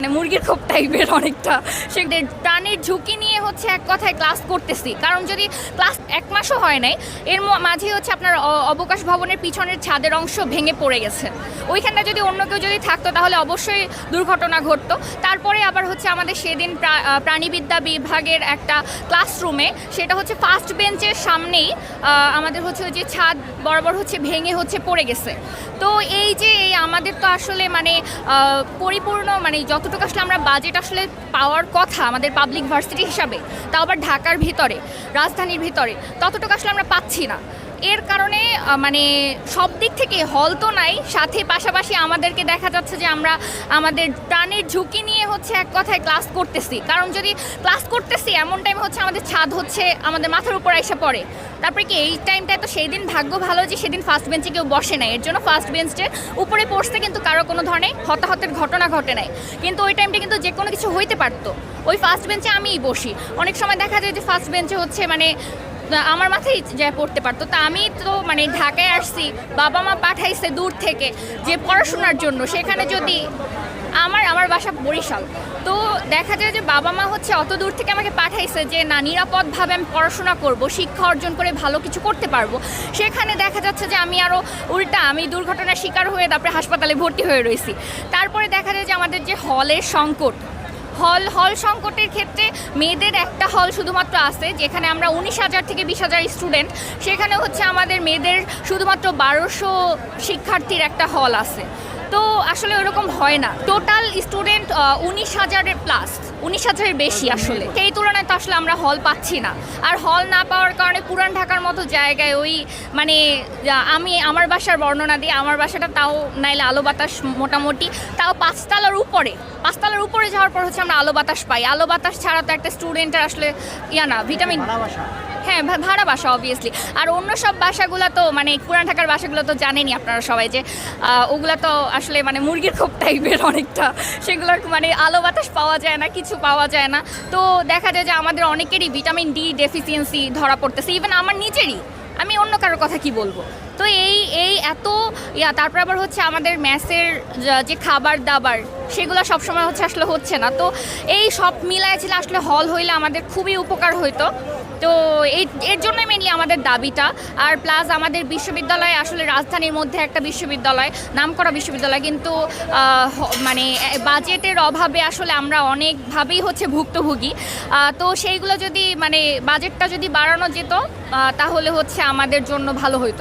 মানে মুরগির খোপ টাইপের অনেকটা। সেদের প্রাণের ঝুঁকি নিয়ে হচ্ছে এক কথায় ক্লাস করতেছি। কারণ যদি ক্লাস এক মাসও হয় নাই, এর মাঝে হচ্ছে আপনার অবকাশ ভবনের পিছনের ছাদের অংশ ভেঙে পড়ে গেছে। ওইখানটা যদি অন্য কেউ যদি থাকতো, তাহলে অবশ্যই দুর্ঘটনা ঘটতো। তারপরে আবার হচ্ছে আমাদের সেদিন প্রাণীবিদ্যা বিভাগের একটা ক্লাসরুমে সেটা হচ্ছে ফার্স্ট বেঞ্চের সামনেই আমাদের হচ্ছে যে ছাদ বরাবর হচ্ছে ভেঙে হচ্ছে পড়ে গেছে। তো এই যে, এই আমাদের তো আসলে মানে পরিপূর্ণ মানে যতটুকু আসলে আমরা বাজেট আসলে পাওয়ার কথা আমাদের পাবলিক ভার্সিটি হিসাবে, তাও আবার ঢাকার ভিতরে, রাজধানীর ভিতরে, ততটুকু আসলে আমরা পাচ্ছি না। এর কারণে মানে সব দিক থেকে হল তো নাই। সাথে পাশাপাশি আমাদেরকে দেখা যাচ্ছে যে আমরা আমাদের প্রাণের ঝুঁকি নিয়ে হচ্ছে এক কথায় ক্লাস করতেছি। কারণ যদি ক্লাস করতেছি, এমন টাইম হচ্ছে আমাদের ছাদ হচ্ছে, আমাদের মাথার উপর এসে পড়ে। তারপরে কি, এই টাইমটায় তো সেই দিন ভাগ্য ভালো যে সেদিন ফার্স্ট বেঞ্চে কেউ বসে নাই। এর জন্য ফার্স্ট বেঞ্চের উপরে পড়ছে কিন্তু কারও কোনো ধরনের হতাহতের ঘটনা ঘটে নাই। কিন্তু ওই টাইমটা কিন্তু যে কোনো কিছু হইতে পারতো। ওই ফার্স্ট বেঞ্চে আমিই বসি। অনেক সময় দেখা যায় যে ফার্স্ট বেঞ্চে হচ্ছে মানে আমার মাথায় যা পড়তে পারতো। তা আমি তো মানে ঢাকায় আসছি, বাবা মা পাঠাইছে দূর থেকে যে পড়াশোনার জন্য। সেখানে যদি আমার আমার বাসা বরিশাল। তো দেখা যায় যে বাবা মা হচ্ছে অত দূর থেকে আমাকে পাঠাইছে যে, না, নিরাপদভাবে আমি পড়াশোনা করব, শিক্ষা অর্জন করে ভালো কিছু করতে পারব। সেখানে দেখা যাচ্ছে যে আমি আরও উল্টা, আমি দুর্ঘটনার শিকার হয়ে তারপরে হাসপাতালে ভর্তি হয়ে রয়েছি। তারপরে দেখা যায় যে আমাদের যে হলের সংকট হল হল সংকটের ক্ষেত্রে মেয়েদের একটা হল শুধুমাত্র আছে, যেখানে আমরা উনিশ হাজার থেকে বিশ হাজার স্টুডেন্ট। সেখানে হচ্ছে আমাদের মেয়েদের শুধুমাত্র বারোশো শিক্ষার্থীর একটা হল আছে। তো আসলে ওরকম হয় না। টোটাল স্টুডেন্ট উনিশ হাজারের প্লাস। উনিশ হাজারের বেশি আসলে। সেই তুলনায় তো আসলে আমরা হল পাচ্ছি না। আর হল না পাওয়ার কারণে পুরান ঢাকার মতো জায়গায় ওই মানে আমি আমার বাসার বর্ণনা দিই আমার বাসাটা তাও নাইলে আলো বাতাস মোটামুটি, তাও পাঁচতলার উপরে। পাঁচতলার উপরে যাওয়ার পর হচ্ছে আমরা আলো বাতাস পাই। আলো বাতাস ছাড়া তো একটা স্টুডেন্টের আসলে ইয়া না ভিটামিন হ্যাঁ ভাড়া বাসা অবভিয়াসলি আর অন্য সব বাসাগুলো তো মানে পুরান ঢাকার বাসাগুলো তো জানেনই আপনারা সবাই যে ওগুলো তো আসলে মানে মুরগির খোপ টাইপের অনেকটা। সেগুলোর মানে আলো বাতাস পাওয়া যায় না, কিছু পাওয়া যায় না। তো দেখা যায় যে আমাদের অনেকেরই ভিটামিন ডি ডেফিসিয়েন্সি ধরা পড়তেছে ইভেন আমার নিজেরই। আমি অন্য কারোর কথা কি বলব? তো এই এই এত, ইয়া, তারপর আবার হচ্ছে আমাদের ম্যাসের যে খাবার দাবার, সেগুলো সবসময় হচ্ছে আসলে হচ্ছে না। তো এই সব মিলায় ছিল আসলে হল হইলে আমাদের খুবই উপকার হইতো। তো এই, এর জন্যই মেনলি আমাদের দাবিটা। আর প্লাস আমাদের বিশ্ববিদ্যালয় আসলে রাজধানীর মধ্যে একটা বিশ্ববিদ্যালয়, নামকরা বিশ্ববিদ্যালয়। কিন্তু মানে বাজেটের অভাবে আসলে আমরা অনেকভাবেই হচ্ছে ভুক্তভোগী। তো সেইগুলো যদি মানে বাজেটটা যদি বাড়ানো যেত তাহলে হচ্ছে আমাদের জন্য ভালো হইতো।